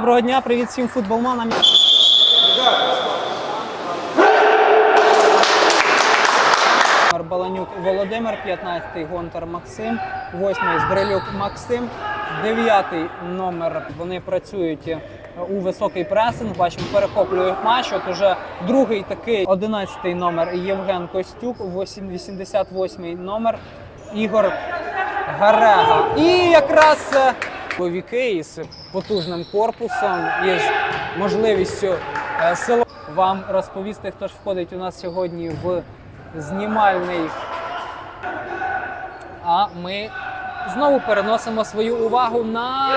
Доброго дня, привіт всім футболманам. Баланюк Володимир, 15-й Гонтар Максим, 8-й Збрилюк Максим, 9-й номер. Вони працюють у високий пресинг. Бачимо, перехоплюють матч. От уже другий такий 11-й номер Євген Костюк, 88-й номер Ігор Гарега. І якраз е, чоловіки із потужним корпусом, із можливістю е, село вам розповісти, хто ж входить у нас сьогодні в знімальний. А ми знову переносимо свою увагу на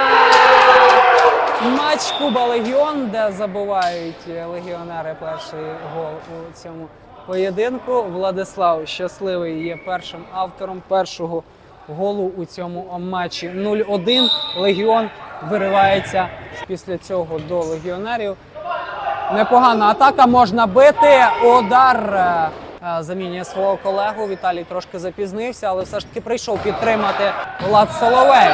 матч Куба Легіон, де забувають легіонери перший гол у цьому поєдинку. Владислав Щасливий є першим автором першого голу у цьому матчі. 0-1. Легіон виривається після цього до легіонерів. Непогана атака можна бити. Удар е, е, замінює свого колегу. Віталій трошки запізнився, але все ж таки прийшов підтримати Влад Соловей.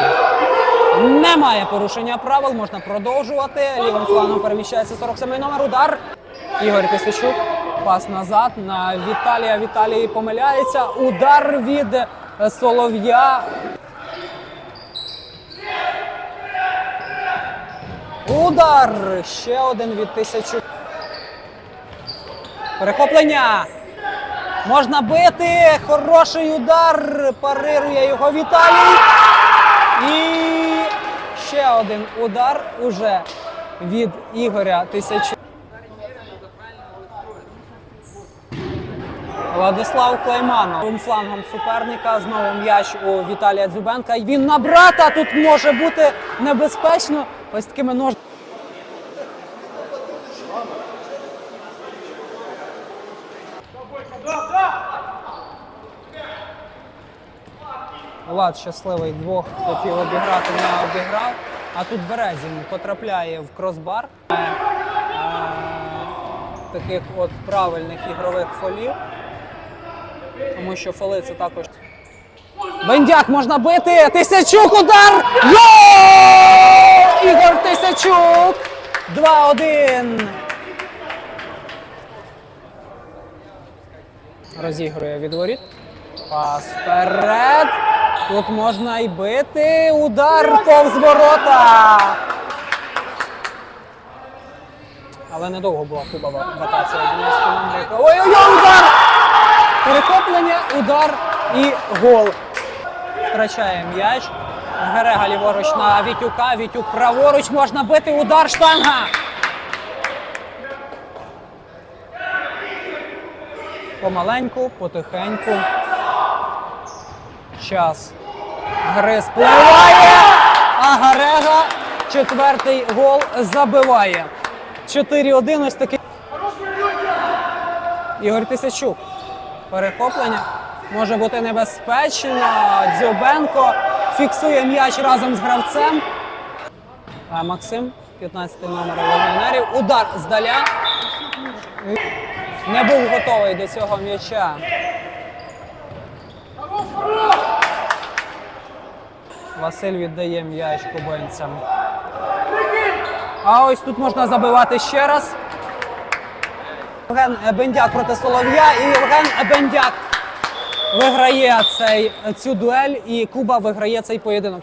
Немає порушення правил, можна продовжувати. Лівим флангом переміщається 47-й номер. Удар. Ігор Тисячук. Пас назад на Віталія. Віталій помиляється. Удар від Солов'я. Удар! Ще один від тисячу. Перехоплення. Можна бити. Хороший удар. Парирує його Віталій. І ще один удар уже від Ігоря Тисячук. Владислав Клейманов Правим флангом суперника. Знову м'яч у Віталія Дзюбенка. І Він на брата тут може бути небезпечно. Ось такими нож. Влад щасливий двох хотів обіграти, не обіграв. А тут Березін потрапляє в кросбар. Е, Таких от правильних ігрових фолів. Тому що фоли це також. Бендяк можна бити! Тисячук удар! Гол! Ігор Тисячук! 2-1. Розігрує від воріт. Пас вперед. Тут можна й бити. Удар повз ворота. Але недовго була Куба в атаці Ой-ой-ой, удар! Перехоплення, удар і гол. Втрачає м'яч. Герега ліворуч на Вітюка. Вітюк праворуч можна бити. Удар штанга. Помаленьку, потихеньку. Час гри спливає. А Гарега четвертий гол забиває. 4-1 ось такий. Ігор Тисячук. Перехоплення може бути небезпечно. Дзюбенко фіксує м'яч разом з гравцем. А Максим, 15 номер легіонерів. Удар здаля. Не був готовий до цього м'яча. Василь віддає м'яч кубинцям. А ось тут можна забивати ще раз. Євген Бендяк проти Солов'я і Євген Бендяк виграє цей, цю дуель і Куба виграє цей поєдинок.